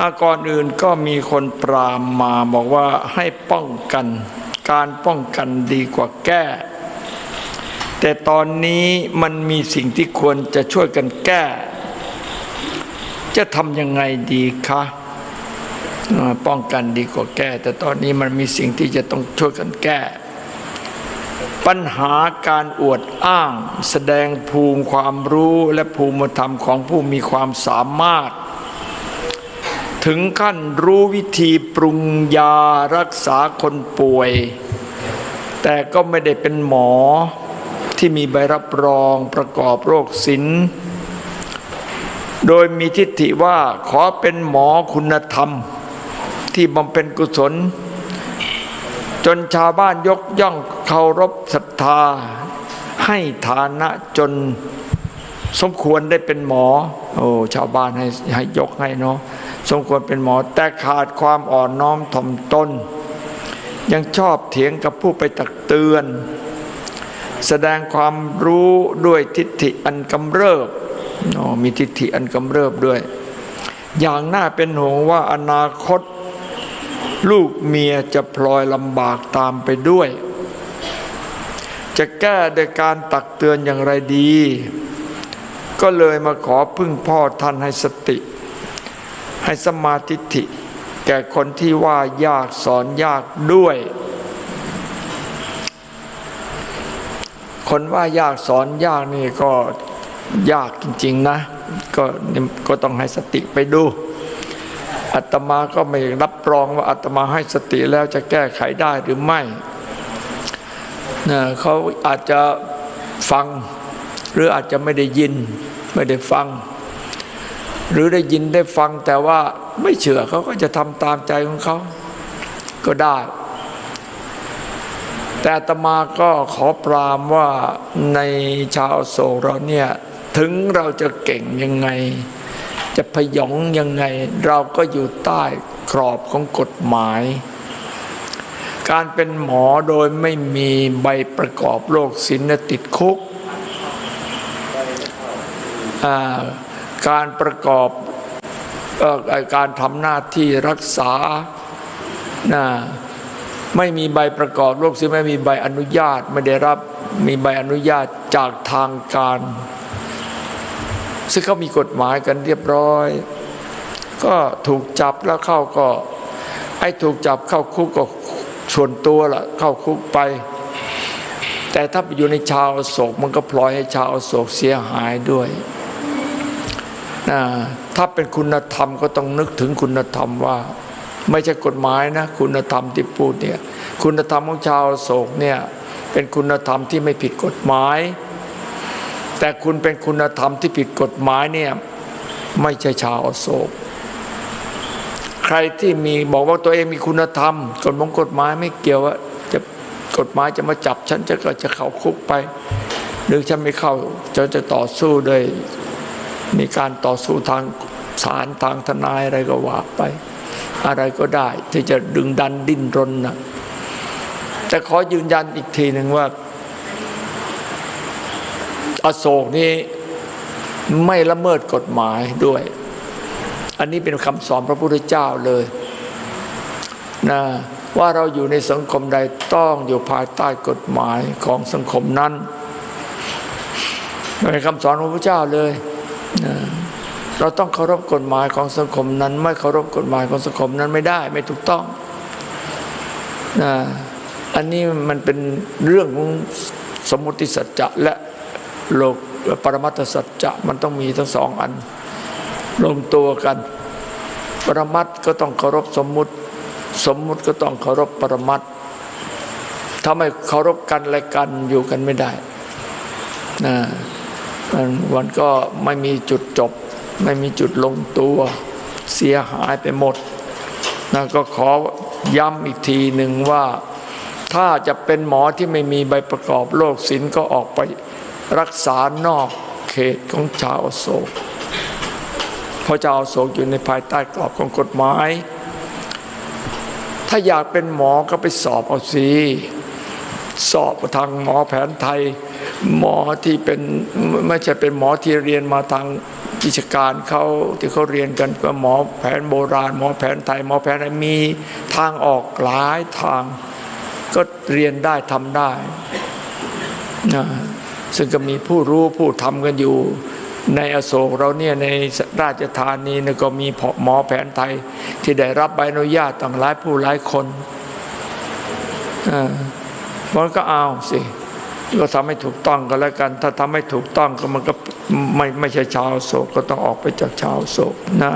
อาก่อนอื่นก็มีคนปรามมาบอกว่าให้ป้องกัน การป้องกันดีกว่าแก้ แต่ตอนนี้มันมีสิ่งที่ควรจะช่วยกันแก้ จะทำยังไงดีคะป้องกันดีกว่าแก้ แต่ตอนนี้มันมีสิ่งที่จะต้องช่วยกันแก้ ปัญหาการอวดอ้าง แสดงภูมิความรู้และภูมิธรรมของผู้มีความสามารถ ถึงขั้นรู้วิธีปรุงยารักษาคนป่วย แต่ก็ไม่ได้เป็นหมอที่มีใบรับรองประกอบโรคศิลป์โดยมีทิฏฐิว่าขอเป็นหมอคุณธรรม ที่บำเพ็ญกุศล จนชาวบ้านยกย่องเคารพศรัทธา ให้ฐานะจนสมควรได้เป็นหมอ โอ้ชาวบ้านให้ให้ยกให้เนาะ สมควรเป็นหมอแต่ขาดความอ่อนน้อมถ่อมตน ยังชอบเถียงกับผู้ไปตักเตือน แสดงความรู้ด้วยทิฏฐิอันกำเริบอ๋อมีทิฏฐิอันกำเริบด้วย อย่างน่าเป็นห่วงว่าอนาคต ลูกเมียจะพลอยลำบากตามไปด้วย จะแก้โดยการตักเตือนอย่างไรดี ก็เลยมาขอพึ่งพ่อท่านให้สติ ให้สมาธิฐิแก่คนที่ว่ายากสอนยากด้วย คนว่ายากสอนยากนี่ก็ยากจริง ๆนะ ก็ก็ต้องให้สติไปดูอาตมาก็ไม่รับรองว่าอาตมาให้สติแล้วจะแก้ไขได้หรือไม่นะเขาอาจจะฟัง หรืออาจจะไม่ได้ยิน ไม่ได้ฟัง หรือได้ยินได้ฟังแต่ว่าไม่เชื่อเขาก็จะทำตามใจของเขาก็ได้ แต่ตมาก็ขอปรามว่าในชาวโศกเราเนี่ย ถึงเราจะเก่งยังไง จะพยองยังไง เราก็อยู่ใต้กรอบของกฎหมาย การเป็นหมอโดยไม่มีใบประกอบโรคศิลติดคุกอ่า การประกอบออการทำหน้าที่รักษานะไม่มีใบประกอบโรคศิลไม่มีใบอนุญาตไม่ได้รับมีใบอนุญาตจากทางการ ซึ่งเขามีกฎหมายกันเรียบร้อย ก็ถูกจับแล้วเข้าก็ ไอ้ถูกจับเข้าคุกก็ส่วนตัวละเข้าคุกไป แต่ถ้าไปอยู่ในชาวโศกมันก็พลอยให้ชาวโศกเสียหายด้วย ถ้าเป็นคุณธรรมก็ต้องนึกถึงคุณธรรมว่า ไม่ใช่กฎหมายนะ คุณธรรมที่พูดเนี่ยคุณธรรมของชาวโศกเนี่ยเป็นคุณธรรมที่ไม่ผิดกฎหมาย แต่คุณเป็นคุณธรรมที่ผิดกฎหมายเนี่ยไม่ใช่ชาวโศก ใครที่มีบอกว่าตัวเองมีคุณธรรมกฎมงกฎหมายไม่เกี่ยวว่าจะกฎหมายจะมาจับฉันจะก็จะเข้าคุกไป หรือฉันไม่เข้าจะจะต่อสู้โดย มีการต่อสู้ทางศาลทางทนายอะไรก็ว่าไป อะไรก็ได้ที่จะดึงดันดิ้นรนนะแต่ขอยืนยันอีกทีหนึ่งว่า อโศกนี้ไม่ละเมิดกฎหมายด้วย อันนี้เป็นคำสอนพระพุทธเจ้าเลยนะว่าเราอยู่ในสังคมใดต้องอยู่ภายใต้กฎหมายของสังคมนั้นเป็นคำสอนของพระพุทธเจ้าเลย นะเราต้องเคารพกฎหมายของสังคมนั้น ไม่เคารพกฎหมายของสังคมนั้นไม่ได้ไม่ถูกต้องนะอันนี้มันเป็นเรื่องของสมมติสัจจะและโลกปรมัตถสัจจะมันต้องมีทั้งสองอันรวมตัวกัน ปรมัตถ์ก็ต้องเคารพสมมุติ สมมุติก็ต้องเคารพปรมัตถ์ถ้าไม่เคารพกันและกันอยู่กันไม่ได้นะ มันมันก็ไม่มีจุดจบ ไม่มีจุดลงตัว เสียหายไปหมดนะก็ขอย้ำอีกทีหนึ่งว่า ถ้าจะเป็นหมอที่ไม่มีใบประกอบโรคศิลป์ก็ออกไปรักษานอกเขตของชาวอโศก เพราะชาวอโศกอยู่ในภายใต้กรอบของกฎหมาย ถ้าอยากเป็นหมอก็ไปสอบเอาสิ สอบทางหมอแผนไทย หมอที่เป็นไม่ใช่เป็นหมอที่เรียนมาทางกิจการเขาที่เขาเรียนกันก็หมอแผนโบราณ หมอแผนไทย หมอแผนอะไรมีทางออกหลายทาง ก็เรียนได้ทำได้นะซึ่งก็มีผู้รู้ผู้ทำกันอยู่ ในอโศกเราเนี่ยในราชธานีนก็มีหมอแผนไทย ที่ได้รับใบอนุญาตต่างหลายผู้หลายคนอ่า มันก็เอาสิก็ทำให้ถูกต้องก็แล้วกัน ถ้าทำให้ถูกต้องก็มันก็ไม่ไม่ใช่ชาวโศกก็ต้องออกไปจากชาวโศกนะ